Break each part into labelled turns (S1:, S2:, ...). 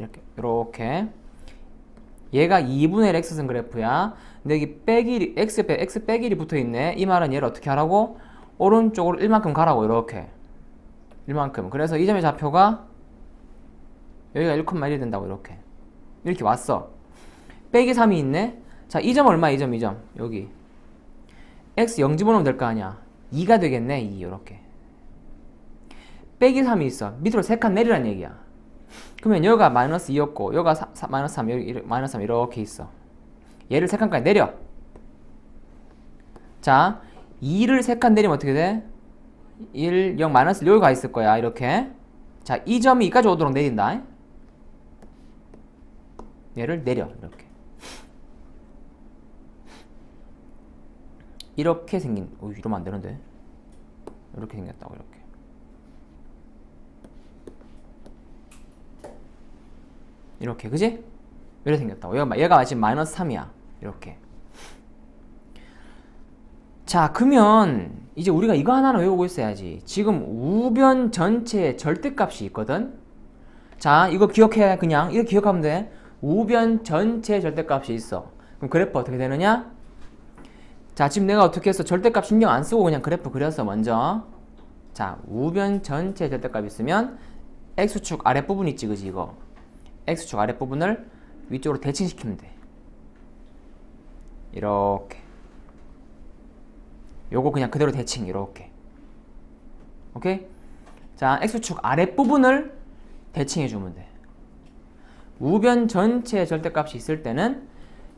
S1: 이렇게 이렇게. 얘가 2분의 1 x승 그래프야. 근데 여기 빼기 x 빼 x 빼기 1이 붙어 있네. 이 말은 얘를 어떻게 하라고? 오른쪽으로 1만큼 가라고 이렇게. 1만큼. 그래서 이 점의 좌표가 여기가 1,1이 된다고 이렇게. 이렇게 왔어. 빼기 3이 있네. 자 이 점 얼마? 이점이 점. 여기. X 0 집어넣으면 될 거 아니야. 2가 되겠네 2 이렇게. 빼기 3이 있어. 밑으로 3칸 내리란 얘기야 그러면 여기가 마이너스 2였고 여기가 사, 사, 마이너스 3 여기 이렇게, 마이너스 3 이렇게 있어. 얘를 3칸까지 내려. 자 2를 3칸 내리면 어떻게 돼? 1, 0, 마이너스 여기 가 있을 거야 이렇게. 자 이 점이 2까지 오도록 내린다. 얘를 내려 이렇게. 이렇게 생긴 어 이러면 안 되는데. 이렇게 생겼다고 이렇게 이렇게 그지? 이렇게 생겼다고 얘가, 얘가 지금 마이너스 3이야. 이렇게. 자 그러면 이제 우리가 이거 하나는 외우고 있어야지. 지금 우변 전체의 절대값이 있거든? 자 이거 기억해 그냥. 이거 기억하면 돼. 우변 전체 절대값이 있어. 그럼 그래프 어떻게 되느냐? 자 지금 내가 어떻게 했어 절대값 신경 안 쓰고 그냥 그래프 그렸어 먼저. 자 우변 전체 절대값 있으면 x축 아랫부분 있지 그지 이거 x축 아랫부분을 위쪽으로 대칭시키면 돼. 이렇게. 요거 그냥 그대로 대칭 이렇게. 오케이? 자 x축 아랫부분을 대칭해 주면 돼. 우변 전체 절대값이 있을 때는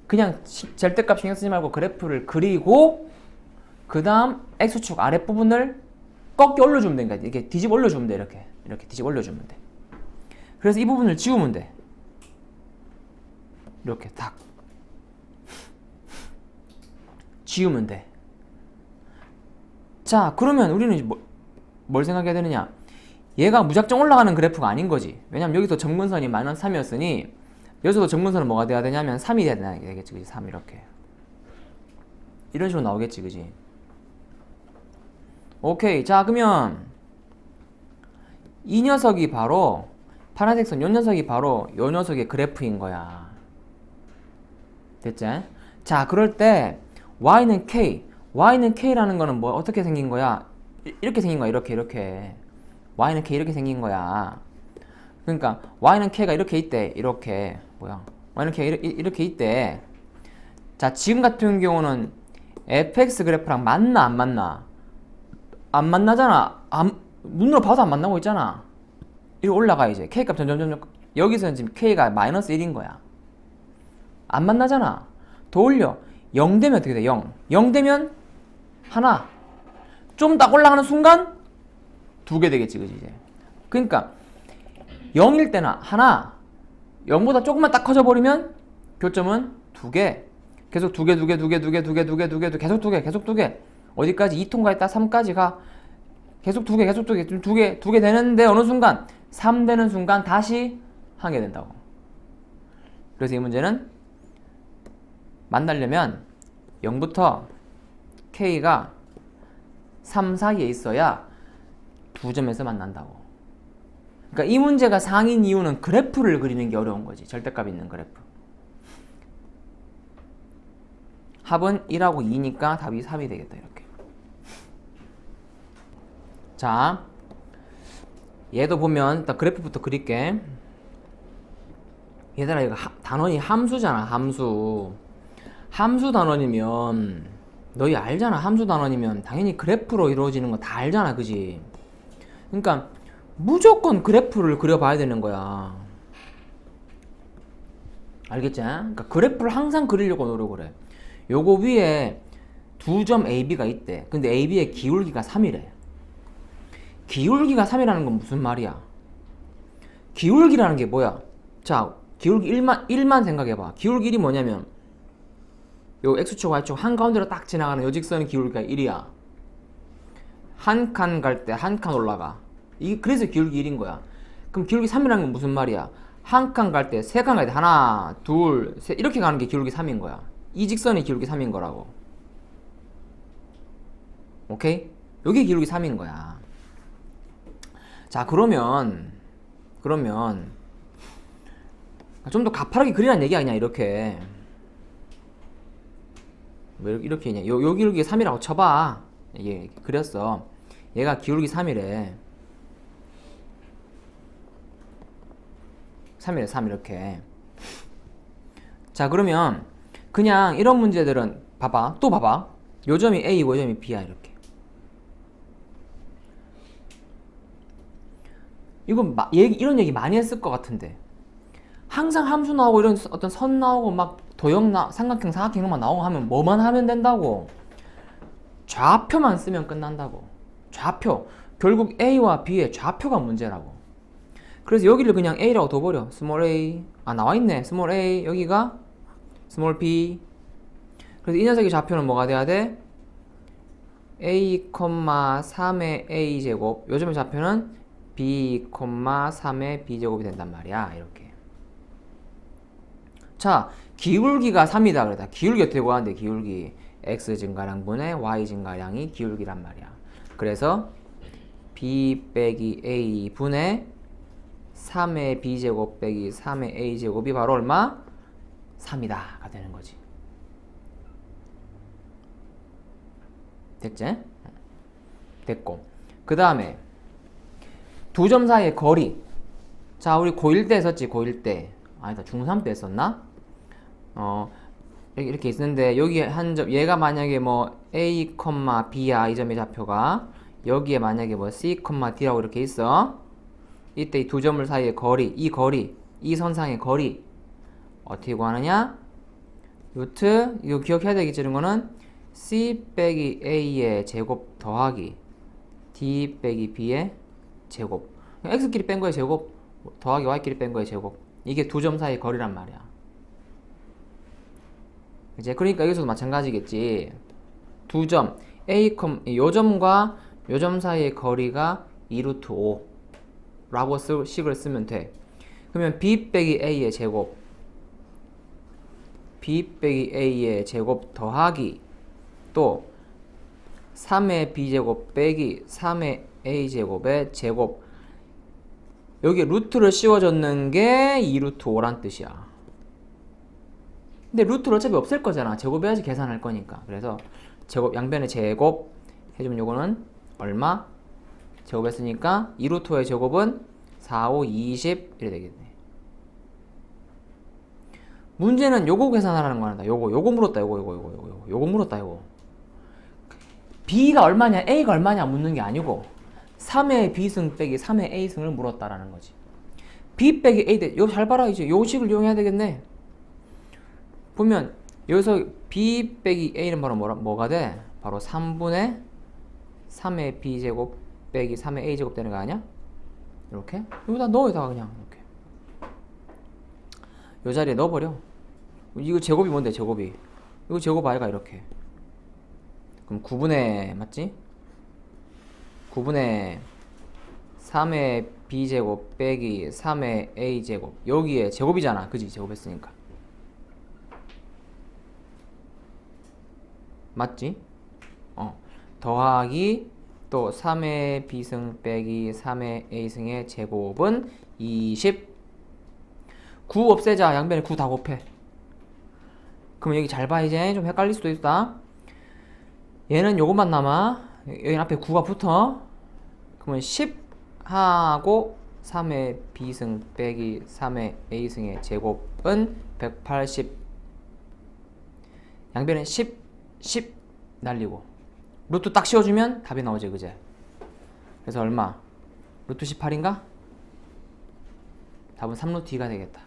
S1: 그냥 시- 절대값 신경 쓰지 말고 그래프를 그리고 그 다음 x축 아랫부분을 꺾여 올려주면 되니까 이렇게 뒤집어 올려주면 돼 이렇게. 이렇게 뒤집어 올려주면 돼 그래서 이 부분을 지우면 돼 이렇게 탁 지우면 돼 자, 그러면 우리는 뭐, 뭘 생각해야 되느냐? 얘가 무작정 올라가는 그래프가 아닌 거지. 왜냐면 여기서 점근선이 마이너스 3이었으니 여기서도 점근선은 뭐가 돼야 되냐면 3이 돼야 되겠지, 그지? 3 이렇게. 이런 식으로 나오겠지, 그지? 오케이. 자, 그러면 이 녀석이 바로 파란색 선, 요 녀석이 바로 요 녀석의 그래프인 거야. 됐지? 자, 그럴 때 y는 k, y는 k라는 거는 뭐 어떻게 생긴 거야? 이- 이렇게 생긴 거야. 이렇게 이렇게. y는 k 이렇게 생긴 거야. 그러니까 y는 k가 이렇게 있대. 이렇게. 뭐야? y는 k 이렇게, 이렇게 있대. 자, 지금 같은 경우는 fx 그래프랑 맞나 안 맞나? 안 만나잖아. 안, 눈으로 봐도 안 만나고 있잖아. 이렇게 올라가 이제 k 값 점점 점점 여기서는 지금 k가 마이너스 1인 거야. 안 만나잖아. 더 올려. 0 되면 어떻게 돼? 0. 0 되면 하나. 좀 딱 올라가는 순간 두 개 되겠지, 그지 이제. 그러니까 0일 때는 하나. 0보다 조금만 딱 커져 버리면 교점은 두 개. 계속 두 개, 두 개, 두 개, 두 개, 두 개, 두 개, 두 개, 계속 두 개, 계속 두 개. 어디까지 2통과 있다 3까지 가. 계속 두 개, 계속 두 개, 좀 두 개, 두 개 되는데 어느 순간 3 되는 순간 다시 한개 된다고. 그래서 이 문제는 만나려면 0부터 K가 3 사이에 있어야 두 점에서 만난다고. 그러니까 이 문제가 상인 이유는 그래프를 그리는 게 어려운 거지. 절대값 있는 그래프. 합은 1하고 2니까 답이 3이 되겠다. 이렇게. 자, 얘도 보면 일단 그래프부터 그릴게. 얘들아 이거 하- 단원이 함수잖아. 함수. 함수 단원이면 너희 알잖아. 함수 단원이면 당연히 그래프로 이루어지는 거 다 알잖아. 그지? 그러니까 무조건 그래프를 그려봐야 되는 거야. 알겠지? 그러니까 그래프를 항상 그리려고 노력을 해. 요거 위에 두 점 AB가 있대. 근데 AB의 기울기가 3이래. 기울기가 3이라는 건 무슨 말이야? 기울기라는 게 뭐야? 자, 기울기 1만, 1만 생각해봐. 기울기 1이 뭐냐면, 요 X축, Y축 한가운데로 딱 지나가는 요 직선의 기울기가 1이야. 한 칸 갈 때 한 칸 올라가. 이 그래서 기울기 1인 거야. 그럼 기울기 3이라는 건 무슨 말이야? 한 칸 갈 때 세 칸 갈 때 하나, 둘, 셋 이렇게 가는 게 기울기 3인 거야. 이 직선이 기울기 3인 거라고. 오케이? 여기 기울기 3인 거야. 자, 그러면 그러면 좀 더 가파르게 그리라는 얘기야 그냥 이렇게. 왜 이렇게 그냥 요, 요 기울기 3이라고 쳐봐. 예 그렸어. 얘가 기울기 3이래. 3이래 3 이렇게. 자 그러면 그냥 이런 문제들은 봐봐. 또 봐봐. 요 점이 A고 요 점이 B야 이렇게 이건 마, 얘기, 이런 얘기 많이 했을 것 같은데. 항상 함수 나오고 이런 서- 어떤 선 나오고 막 도형 나 삼각형 사각형만 나오고 하면 뭐만 하면 된다고? 좌표만 쓰면 끝난다고. 좌표. 결국 A와 B의 좌표가 문제라고. 그래서 여기를 그냥 A라고 둬버려. 스몰 a. 아 나와있네. 스몰 a. 여기가 스몰 b. 그래서 이 녀석의 좌표는 뭐가 돼야 돼? a, 3의 a 제곱. 요즘의 좌표는 b, 3의 b 제곱이 된단 말이야 이렇게. 자 기울기가 3이다 그랬다. 기울기 어떻게 구하는데 기울기? X 증가량분의 y 증가량이 기울기란 말이야. 그래서 b 빼기 a 분의 3의 b제곱 빼기 3의 a제곱이 바로 얼마? 3이다가 되는 거지. 됐지? 됐고. 그 다음에 두 점 사이의 거리. 자 우리 고1 때 했었지 고1 때. 아니다 중3 때 했었나? 어 이렇게, 이렇게 있는데 여기 한 점 얘가 만약에 뭐 a, b야 이 점의 좌표가 여기에 만약에 뭐 c, d라고 이렇게 있어. 이때 이 두 점을 사이의 거리 이 거리 이 선상의 거리 어떻게 구하느냐? 루트 이거 기억해야 되겠지 이런 거는 c 빼기 a의 제곱 더하기 d 빼기 b의 제곱. x끼리 뺀 거의 제곱. 더하기 y끼리 뺀 거의 제곱. 이게 두 점 사이의 거리란 말이야. 이제 그러니까 여기서도 마찬가지겠지. 두 점. a, 요 점과 요 점 사이의 거리가 2루트 5 라고 쓰, 식을 쓰면 돼. 그러면 b 빼기 a의 제곱. b 빼기 a의 제곱 더하기 또 3의 b제곱 빼기 3의 a제곱의 제곱. 여기 루트를 씌워줬는 게 2루트 5란 뜻이야. 근데 루트를 어차피 없앨 거잖아. 제곱해야지 계산할 거니까. 그래서 제곱 양변의 제곱 해주면 요거는 얼마? 제곱했으니까 2루트의 제곱은 4, 5, 20 이래 되겠네. 문제는 요거 계산하라는 거란다. 요거 요거 물었다. 요거 요거 요거 요거 요거 물었다. 요거. B가 얼마냐? A가 얼마냐? 묻는 게 아니고 3의 B승 빼기 3의 A승을 물었다라는 거지. B 빼기 A 대, 요거 잘 봐라 이제. 요 식을 이용해야 되겠네. 보면 여기서 B 빼기 A는 바로 뭐라, 뭐가 돼? 바로 3분의 3의 B제곱 빼기 3의 A제곱 되는 거 아니야? 이렇게? 여기다 넣어 여기다가 그냥. 이렇게. 요 자리에 넣어버려. 이거 제곱이 뭔데 제곱이? 이거 제곱 아이가 이렇게. 그럼 9분의 맞지? 9분의 3의 b제곱 빼기 3의 a제곱. 여기에 제곱이잖아. 그지? 제곱했으니까. 맞지? 어. 더하기 또 3의 b승 빼기 3의 a승의 제곱은 20 9 없애자. 양변에 9 다 곱해. 그럼 여기 잘 봐 이제. 좀 헷갈릴 수도 있다. 얘는 요것만 남아 여기 앞에 9가 붙어. 그러면 10 하고 3의 b승 빼기 3의 a승의 제곱은 180 양변에 10 10 날리고 루트 딱 씌워주면 답이 나오지 그제? 그래서 얼마? 루트 18인가? 답은 3루트 2가 되겠다.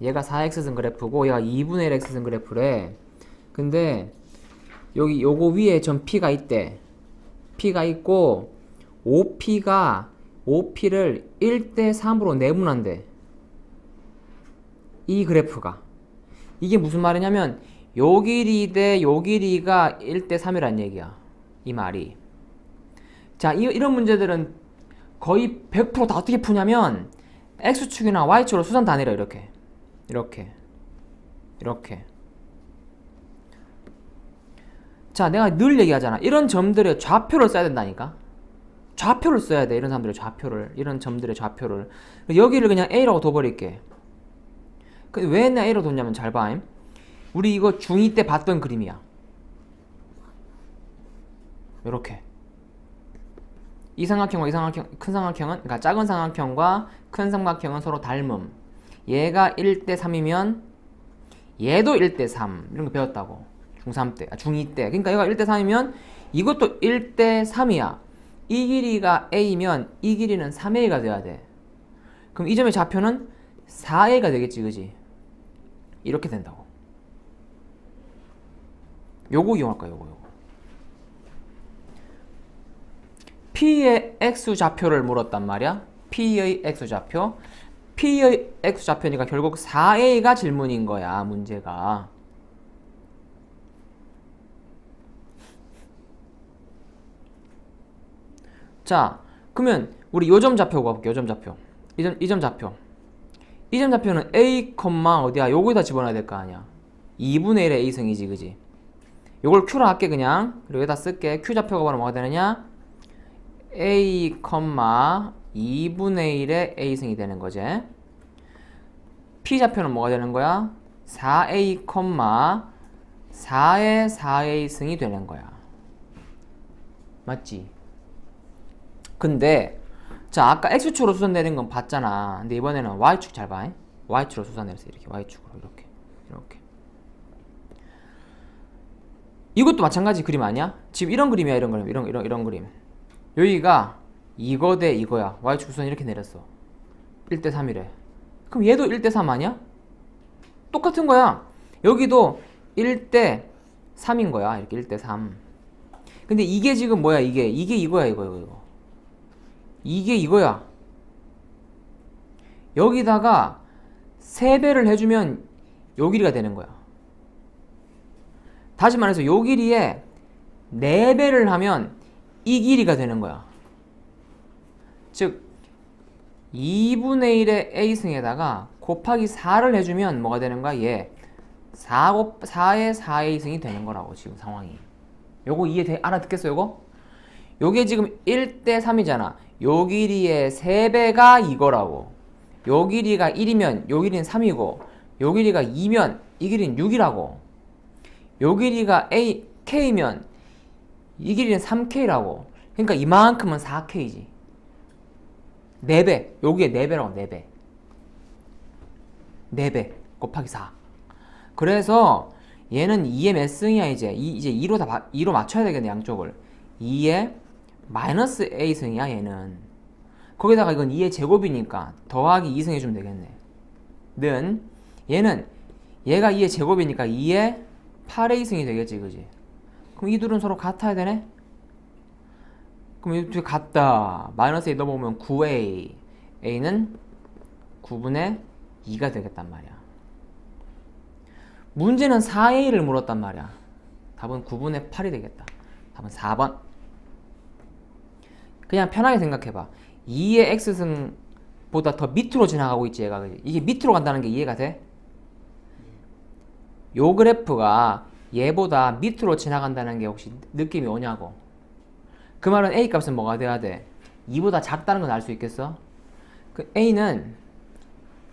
S1: 얘가 4x승 그래프고 얘가 2분의 1x승 그래프래. 근데 여기 요거 위에 점 P가 있대. P가 있고 OP가 OP를 1대 3으로 내분한대. 이 그래프가. 이게 무슨 말이냐면 요 길이 대 요 길이가 1대 3이란 얘기야. 이 말이. 자 이, 이런 문제들은 거의 100%다 어떻게 푸냐면 X축이나 Y축으로 다 내려 이렇게. 이렇게. 이렇게 자 내가 늘 얘기하잖아 이런 점들의 좌표를 써야 된다니까 좌표를 써야 돼. 이런 사람들의 좌표를. 이런 점들의 좌표를. 여기를 그냥 A라고 둬버릴게. 근데 왜내 A로 뒀냐면 잘 봐. 임. 우리 이거 중2 때 봤던 그림이야. 요렇게. 이 삼각형과 이 삼각형, 큰 삼각형은, 그러니까 작은 삼각형과 큰 삼각형은 서로 닮음. 얘가 1대 3이면 얘도 1대 3. 이런 거 배웠다고. 중3 때, 아, 중2 때. 그러니까 얘가 1대 3이면 이것도 1대 3이야. 이 길이가 A면 이 길이는 3A가 돼야 돼. 그럼 이 점의 좌표는 4A가 되겠지, 그지? 이렇게 된다고. 요거 이용할 거야, 요거, 요거. P의 X 좌표를 물었단 말이야. P의 X 좌표. P의 X 좌표니까 결국 4A가 질문인 거야, 문제가. 자, 그러면 우리 요점 좌표 가볼게요. 요점 좌표. 이 점, 이점 좌표. 이점 좌표는 A, 어디야? 요거에다 집어넣어야 될 거 아니야. 2분의 1의 A승이지, 그지? 요걸 Q로 할게, 그냥. 그리고 여기다 쓸게. Q 좌표가 바로 뭐가 되느냐? A, 2분의 1의 A승이 되는 거지. P 좌표는 뭐가 되는 거야? 4A, 4의 4A승이 되는 거야. 맞지? 근데 자 아까 x축으로 수선되는 건 봤잖아. 근데 이번에는 y축 잘 봐. y축으로 수선내렸어 이렇게 y축으로 이렇게 이렇게. 이것도 마찬가지 그림 아니야? 지금 이런 그림이야 이런 그림 이런 이런 이런 그림. 여기가 이거 대 이거야. Y축 수선 이렇게 내렸어. 1대 3이래. 그럼 얘도 1대 3 아니야? 똑같은 거야. 여기도 1대 3인 거야. 이렇게 1대 3 근데 이게 지금 뭐야 이게? 이게 이거야 이거 이거 이거 이게 이거야. 여기다가 3배를 해주면 요 길이가 되는 거야. 다시 말해서 요 길이에 4배를 하면 이 길이가 되는 거야. 즉 2분의 1의 A승에다가 곱하기 4를 해주면 뭐가 되는 거야? 얘 4, 곱, 4의 4A승이 되는 거라고 지금 상황이. 요거 이해 돼? 알아듣겠어 요거? 요게 지금 1대 3이잖아. 요 길이의 3배가 이거라고. 요 길이가 1이면 요 길이는 3이고 요 길이가 2면 이 길이는 6이라고. 요 길이가 A, K면 이 길이는 3K라고. 그러니까 이만큼은 4K지. 4배. 여기에 4배라고 4배. 4배 곱하기 4. 그래서 얘는 2의 몇 승이야 이제. 이, 이제 2로 다 2로 맞춰야 되겠네 양쪽을. 2의 마이너스 a승이야 얘는. 거기다가 이건 2의 제곱이니까 더하기 2승 해주면 되겠네. 는 얘는 얘가 2의 제곱이니까 2의 8a승이 되겠지 그지? 그럼 이 둘은 서로 같아야 되네? 그럼 이둘 같다. 마이너스 a 넘어오면 9a a는 9분의 2가 되겠단 말이야. 문제는 4a를 물었단 말이야. 답은 9분의 8이 되겠다. 답은 4번 그냥 편하게 생각해봐. 2의 x승보다 더 밑으로 지나가고 있지 얘가 이게 밑으로 간다는 게 이해가 돼? 요 그래프가 얘보다 밑으로 지나간다는 게 혹시 느낌이 오냐고 그 말은 a 값은 뭐가 돼야 돼? 2보다 작다는 건 알 수 있겠어? 그 a는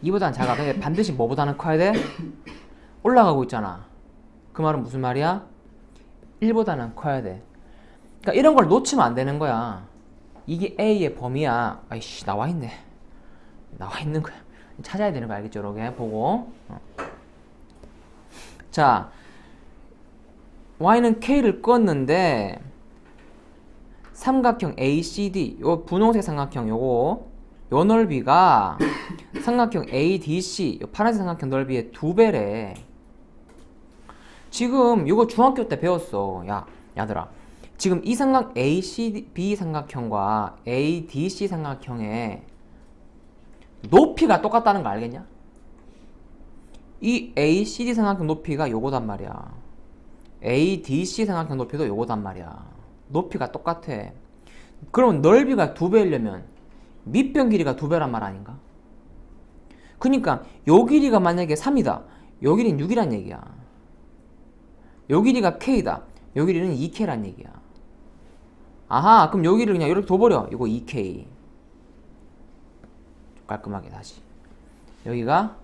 S1: 2보다는 작아 근데 반드시 뭐보다는 커야 돼? 올라가고 있잖아 그 말은 무슨 말이야? 1보다는 커야 돼 그러니까 이런 걸 놓치면 안 되는 거야 이게 A의 범위야. 아이씨 나와 있네. 나와 있는 거야. 찾아야 되는 거 알겠죠? 이렇게 보고. 어. 자, y는 k를 껐는데 삼각형 ACD 요 분홍색 삼각형 요거 요 넓이가 삼각형 ADC 요 파란색 삼각형 넓이의 두 배래. 지금 이거 중학교 때 배웠어. 야, 야들아. 지금 이 삼각 ACB 삼각형과 ADC 삼각형의 높이가 똑같다는 거 알겠냐? 이 ACD 삼각형 높이가 요거단 말이야. ADC 삼각형 높이도 요거단 말이야. 높이가 똑같아. 그럼 넓이가 두 배이려면 밑변 길이가 두 배란 말 아닌가? 그러니까 요 길이가 만약에 3이다. 요 길이는 6이란 얘기야. 요 길이가 K다. 요 길이는 2K란 얘기야. 아하 그럼 여기를 그냥 이렇게 둬버려. 이거 2K 깔끔하게 다시. 여기가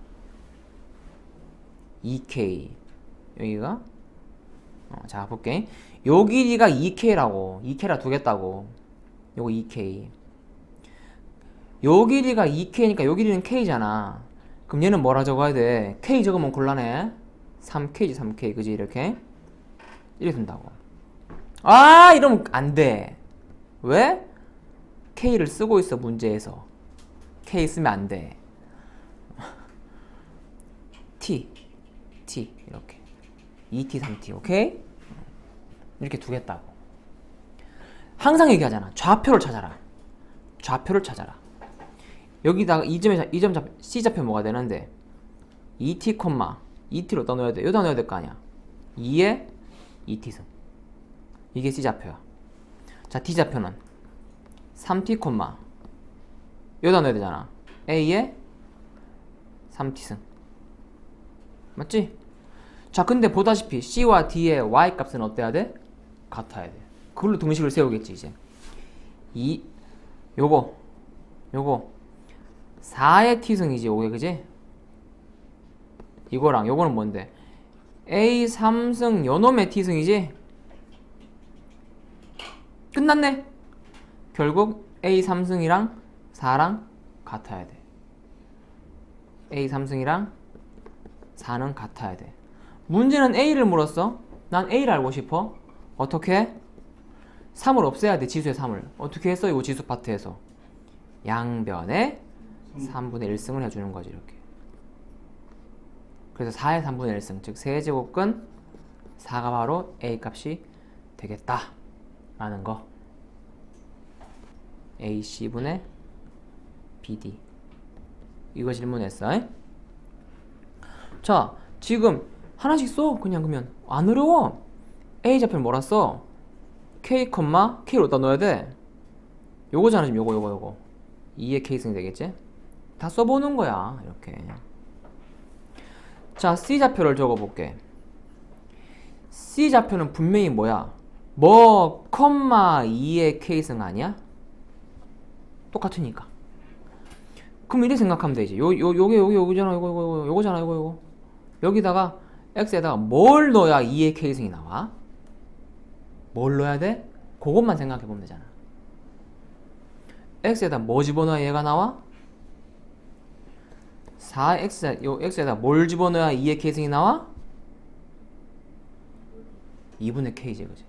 S1: 2K 여기가? 어, 자 볼게. 요 길이가 2K라고. 2K라 두겠다고. 요거 2K 요 길이가 2K니까 요 길이는 K잖아. 그럼 얘는 뭐라 적어야 돼? K 적으면 곤란해. 3K지 3K 그지? 이렇게. 이렇게 된다고. 아 이러면 안돼 왜? K를 쓰고 있어 문제에서 K 쓰면 안 돼 T T 이렇게 2T 3T 오케이? 이렇게 두겠다고 항상 얘기하잖아 좌표를 찾아라 좌표를 찾아라 여기다가 이 점에 이 점 C 좌표 뭐가 되는데 2t, 2t로 떠넣어야 돼. 여기다 넣어야 될 거 아니야. 2에 2t승. 이게 C 좌표야. 자, D 좌표는 3t, 여기다 넣어야 되잖아. A에 3t승. 맞지? 자, 근데 보다시피 C와 D의 Y 값은 어때야 돼? 같아야 돼. 그걸로 등식을 세우겠지, 이제. 이 요거 요거 4의 t승이지, 요게 그지? 이거랑 요거는 뭔데? A 3승 요놈의 t승이지? 끝났네. 결국 A 3승이랑 4랑 같아야 돼. A 3승이랑 4는 같아야 돼. 문제는 A를 물었어. 난 A를 알고 싶어. 어떻게? 3을 없애야 돼. 지수의 3을. 어떻게 했어? 이거 지수 파트에서. 양변에 3분의 1승을 해주는 거지 이렇게. 그래서 4의 3분의 1승, 즉 세제곱근 4가 바로 A 값이 되겠다 라는 거 AC분의 BD 이거 질문했어 이? 자 지금 하나씩 써 그냥 그러면 안 어려워 A 좌표를 뭐라 써? K, K를 어디다 넣어야 돼? 요거잖아 지금 요거 요거 요거 2의 K승이 되겠지? 다 써보는 거야 이렇게 자, C 좌표를 적어볼게. C 좌표는 분명히 뭐야? 뭐, 컴마 2의 K승 아니야? 똑같으니까. 그럼 이렇게 생각하면 되지. 요, 요, 요게, 요게, 요거잖아, 요거, 요거, 요거, 요거잖아, 요거, 요거. 여기다가, X에다가 뭘 넣어야 2의 K승이 나와? 뭘 넣어야 돼? 그것만 생각해 보면 되잖아. X에다 뭐 집어넣어야 얘가 나와? 4x 요 x에다 뭘 집어넣어야 2의 k승이 나와? 2분의 k지 그지?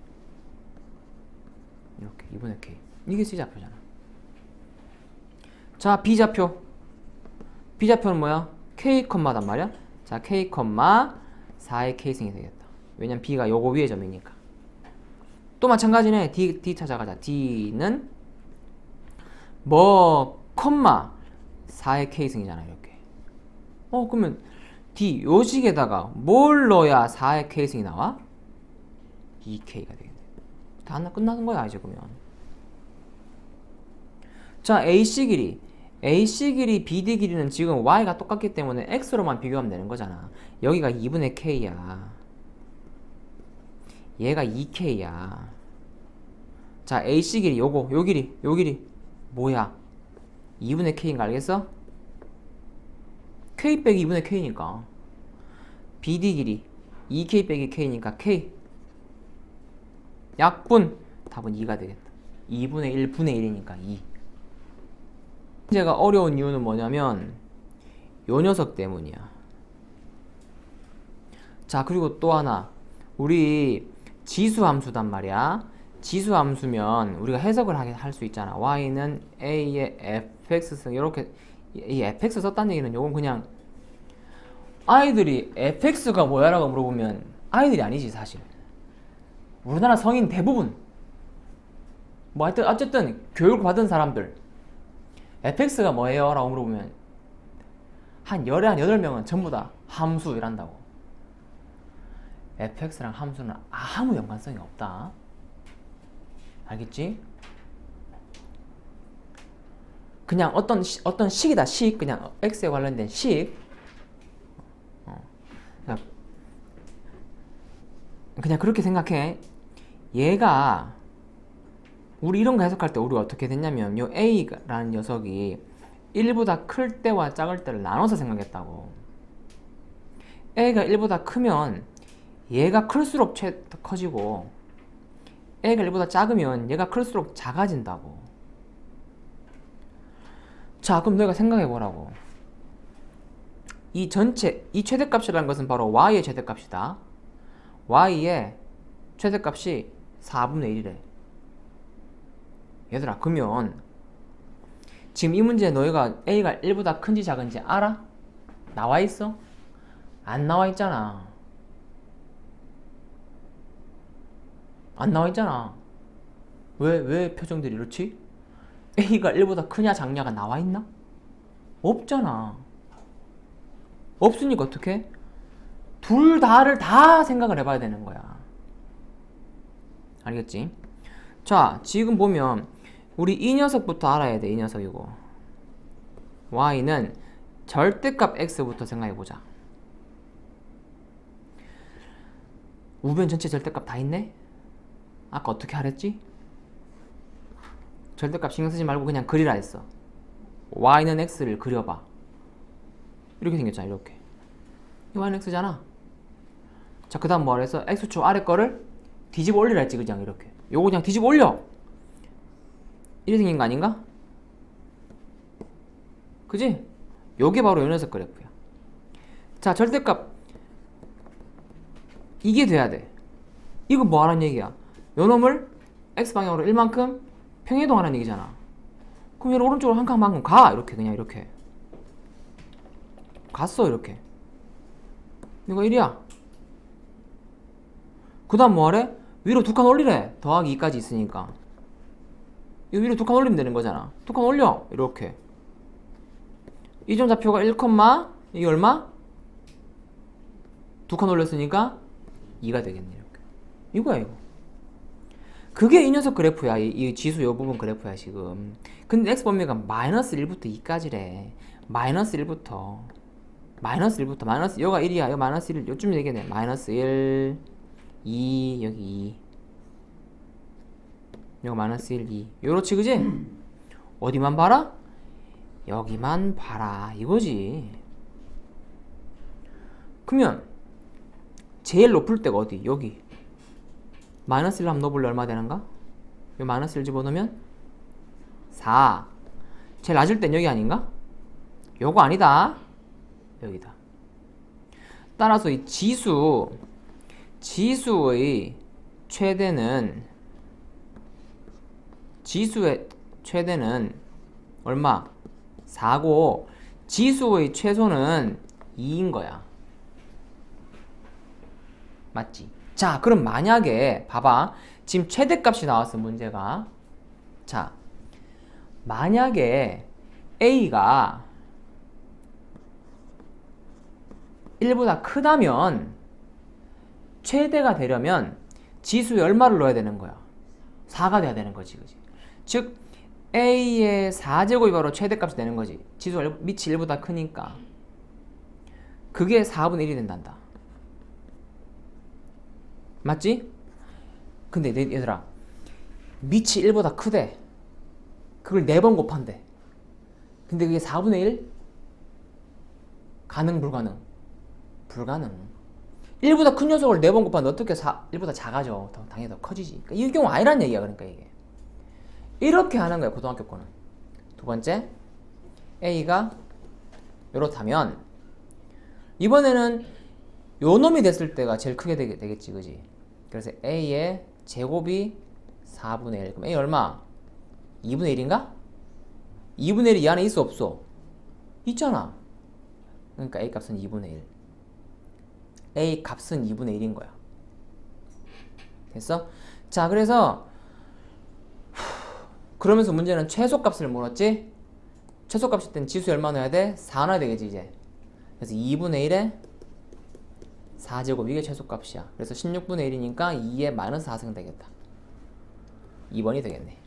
S1: 이렇게 2분의 k. 이게 C 좌표잖아. 자 B 좌표. B 좌표는 뭐야? k 컴마단 말이야? 자 k 컴마 4의 k승이 되겠다. 왜냐면 B가 요거 위의 점이니까. 또 마찬가지네. D, D 찾아가자. D는 뭐 컴마 4의 k승이잖아 이렇게. 어 그러면 D 요식에다가 뭘 넣어야 4의 K승이 나와? 2K가 되겠네. 다 하나 끝나는 거야 이제 그러면 자 AC 길이. AC 길이 BD 길이는 지금 Y가 똑같기 때문에 X로만 비교하면 되는 거잖아. 여기가 2분의 K야. 얘가 2K야. 자 AC 길이 요거 요 길이 요 길이. 뭐야? 2분의 K인 거 알겠어? k 빼기 2분의 k니까. BD 길이. 2k 빼기 k니까 k. 약분. 답은 2가 되겠다. 2분의 1분의 1이니까 2문 제가 어려운 이유는 뭐냐면 요 녀석 때문이야. 자 그리고 또 하나. 우리 지수 함수단 말이야. 지수 함수면 우리가 해석을 할 수 있잖아. y는 a의 fx승 이렇게 이 fx 썼다는 얘기는 요건 그냥 아이들이 fx가 뭐야라고 물어보면 아이들이 아니지 사실. 우리나라 성인 대부분. 뭐 하여튼 어쨌든 교육을 받은 사람들 fx가 뭐예요? 라고 물어보면 한 열에 한 여덟 명은 전부 다 함수 이란다고 fx랑 함수는 아무 연관성이 없다 알겠지? 그냥 어떤 시, 어떤 식이다 식 그냥 x에 관련된 식 어. 그냥 그렇게 생각해 얘가 우리 이런 거 해석할 때 우리 어떻게 됐냐면 요 A라는 녀석이 1보다 클 때와 작을 때를 나눠서 생각했다고. A가 1보다 크면 얘가 클수록 최, 더 커지고 A가 1보다 작으면 얘가 클수록 작아진다고. 자, 그럼 너희가 생각해 보라고. 이 전체, 이 최대값이라는 것은 바로 y의 최대값이다. y의 최대값이 4분의 1이래. 얘들아, 그러면 지금 이 문제에 너희가 a가 1보다 큰지 작은지 알아? 나와 있어? 안 나와 있잖아. 안 나와 있잖아. 왜, 왜 표정들이 이렇지? a가 1보다 크냐 작냐가 나와 있나? 없잖아. 없으니까 어떻게? 둘 다를 다 생각을 해봐야 되는 거야. 알겠지? 자, 지금 보면 우리 이 녀석부터 알아야 돼. 이 녀석이고. y는 절대값 x부터 생각해 보자. 우변 전체 절대값 다 있네? 아까 어떻게 하랬지? 절대값 신경 쓰지 말고 그냥 그리라 했어. y는 x를 그려봐. 이렇게 생겼잖아, 이렇게. 이 y는 x잖아. 자, 그 다음 뭐라 했어? x축 아래 거를 뒤집어 올리라 했지, 그냥 이렇게. 요거 그냥 뒤집어 올려! 이렇게 생긴 거 아닌가? 그지? 요게 바로 요 녀석 그래프야. 자, 절대값. 이게 돼야 돼. 이거 뭐 하라는 얘기야? 요 놈을 x방향으로 1만큼 평행이동하라는 얘기잖아. 그럼 얘를 오른쪽으로 한 칸만큼 가! 이렇게, 그냥 이렇게. 갔어, 이렇게. 이거 1이야. 그 다음 뭐 하래? 위로 두 칸 올리래. 더하기 2까지 있으니까. 이 위로 두 칸 올리면 되는 거잖아. 두 칸 올려. 이렇게. 이점 좌표가 1, 이게 얼마? 두 칸 올렸으니까 2가 되겠네. 이렇게. 이거야, 이거. 그게 이 녀석 그래프야. 이, 이 지수 요 부분 그래프야, 지금. 근데 x 범위가 마이너스 1부터 2까지래. 마이너스 1부터. 마이너스 1부터. 마이너스, 여가 1이야. 여 마이너스 1, 요쯤 되겠네. 마이너스 1, 2, 여기 2. 여기 마이너스 1, 2. 요렇지, 그지? 어디만 봐라? 여기만 봐라. 이거지. 그러면, 제일 높을 때가 어디? 여기. 마이너스 1 한번 넣어볼래? 얼마 되는가? 요 마이너스 1 집어넣으면 4. 제일 낮을 땐 여기 아닌가? 요거 아니다. 여기다. 따라서 이 지수, 지수의 최대는, 지수의 최대는 얼마? 4고, 지수의 최소는 2인 거야. 맞지? 자, 그럼 만약에, 봐봐. 지금 최대값이 나왔어, 문제가. 자, 만약에 A가 1보다 크다면 최대가 되려면 지수에 얼마를 넣어야 되는 거야? 4가 돼야 되는 거지, 그지? 즉 A의 4제곱이 바로 최대값이 되는 거지. 지수가 일- 밑이 1보다 크니까. 그게 4분의 1이 된단다. 맞지? 근데 내- 얘들아 밑이 1보다 크대. 그걸 4번 곱한대. 근데 그게 4분의 1? 가능 불가능? 불가능. 1보다 큰 녀석을 4번 곱하면 어떻게 4, 1보다 작아져? 더, 당연히 더 커지지. 그러니까 이 경우 아니란 얘기야, 그러니까 이게. 이렇게 하는 거야, 고등학교 거는. 두 번째, A가 이렇다면, 이번에는 요 놈이 됐을 때가 제일 크게 되겠, 되겠지, 그지? 그래서 A의 제곱이 4분의 1. 그럼 A 얼마? 2분의 1인가? 2분의 1이 이 안에 있어, 없어? 있잖아. 그러니까 A 값은 2분의 1. A 값은 2분의 1인 거야. 됐어? 자, 그래서 그러면서 문제는 최소값을 물었지? 최소값일 땐 지수 얼마 넣어야 돼? 4 넣어야 되겠지, 이제. 그래서 2분의 1에 4제곱 이게 최소값이야. 그래서 16분의 1이니까 2에 마이너스 4승 되겠다. 2번이 되겠네.